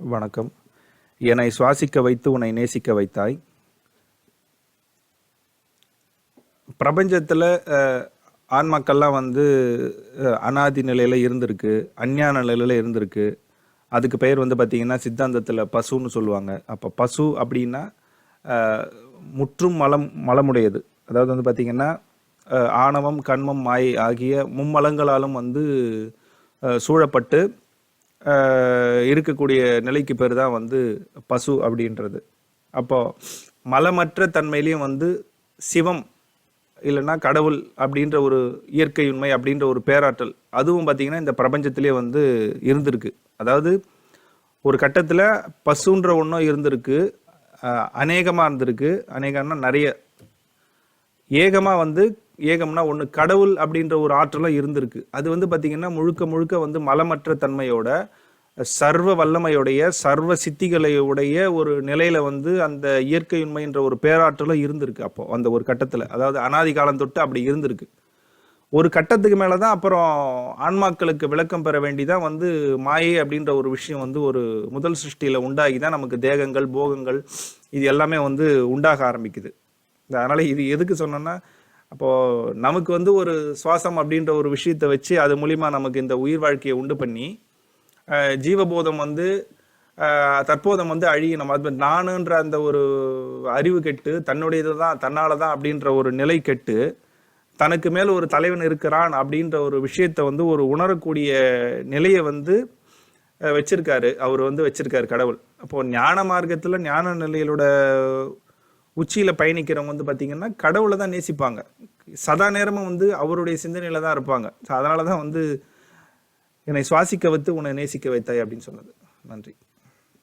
வணக்கம். என்னை சுவாசிக்க வைத்து உன்னை நேசிக்க வைத்தாய். பிரபஞ்சத்தில் ஆன்மாக்கள்லாம் வந்து அனாதி நிலையில் இருந்திருக்கு அஞ்ஞான நிலையில் இருந்திருக்கு. அதுக்கு பெயர் வந்து பார்த்திங்கன்னா சித்தாந்தத்தில் பசுன்னு சொல்லுவாங்க. அப்போ பசு அப்படின்னா முற்றும் மலம் மலமுடையது. அதாவது வந்து பார்த்திங்கன்னா ஆணவம் கண்மம் மாயை ஆகிய மும்மலங்களாலும் வந்து சூழப்பட்டு இருக்கக்கூடிய நிலைக்கு பேர் தான் வந்து பசு அப்படின்றது. அப்போ மலமற்ற தன்மையிலையும் வந்து சிவம் இல்லைன்னா கடவுள் அப்படின்ற ஒரு இயற்கை உண்மை அப்படின்ற ஒரு பேராற்றல் அதுவும் பார்த்திங்கன்னா இந்த பிரபஞ்சத்திலே வந்து இருந்திருக்கு. அதாவது ஒரு கட்டத்தில் பசுன்ற ஒன்றும் இருந்திருக்கு அநேகமாக இருந்திருக்கு. அநேகம்னா நிறைய. ஏகமாக வந்து ஏகம்னா ஒன்று கடவுள் அப்படின்ற ஒரு ஆற்றலும் இருந்திருக்கு. அது வந்து பார்த்தீங்கன்னா முழுக்க முழுக்க வந்து மலமற்ற தன்மையோட சர்வ வல்லமையுடைய சர்வ சித்திகளையுடைய ஒரு நிலையில வந்து அந்த இயற்கை உண்மைன்ற ஒரு பேராற்றலும் இருந்திருக்கு அப்போ அந்த ஒரு கட்டத்தில். அதாவது அனாதி காலம் தொட்டு அப்படி இருந்திருக்கு. ஒரு கட்டத்துக்கு மேலே தான் அப்புறம் ஆன்மாக்களுக்கு விளக்கம் பெற வேண்டிதான் வந்து மாயை அப்படின்ற ஒரு விஷயம் வந்து ஒரு முதல் சிருஷ்டியில் உண்டாகி தான் நமக்கு தேகங்கள் போகங்கள் இது எல்லாமே வந்து உண்டாக ஆரம்பிக்குது. அதனால் இது எதுக்கு சொன்னோன்னா அப்போ நமக்கு வந்து ஒரு சுவாசம் அப்படின்ற ஒரு விஷயத்தை வச்சு அது மூலிமா நமக்கு இந்த உயிர் வாழ்க்கையை உண்டு பண்ணி ஜீவபோதம் வந்து தற்போதம் வந்து அழியணும் அது நானுன்ற அந்த ஒரு அறிவு கெட்டு தன்னுடையது தான் தன்னால தான் அப்படின்ற ஒரு நிலை கெட்டு தனக்கு மேல் ஒரு தலைவன் இருக்கிறான் அப்படின்ற ஒரு விஷயத்தை வந்து ஒரு உணரக்கூடிய நிலையை வந்து வச்சிருக்காரு. அவர் வந்து வச்சிருக்காரு கடவுள். அப்போ ஞான மார்க்கத்தில் ஞான நிலையிலோட உச்சியில் பயணிக்கிறவங்க வந்து பார்த்திங்கன்னா கடவுளை தான் நேசிப்பாங்க. சதா நேரமும் வந்து அவருடைய சிந்தனையில் தான் இருப்பாங்க. ஸோ அதனால தான் வந்து என்னை சுவாசிக்க வைத்து உன்னை நேசிக்க வைத்தாய் அப்படின்னு சொன்னது. நன்றி.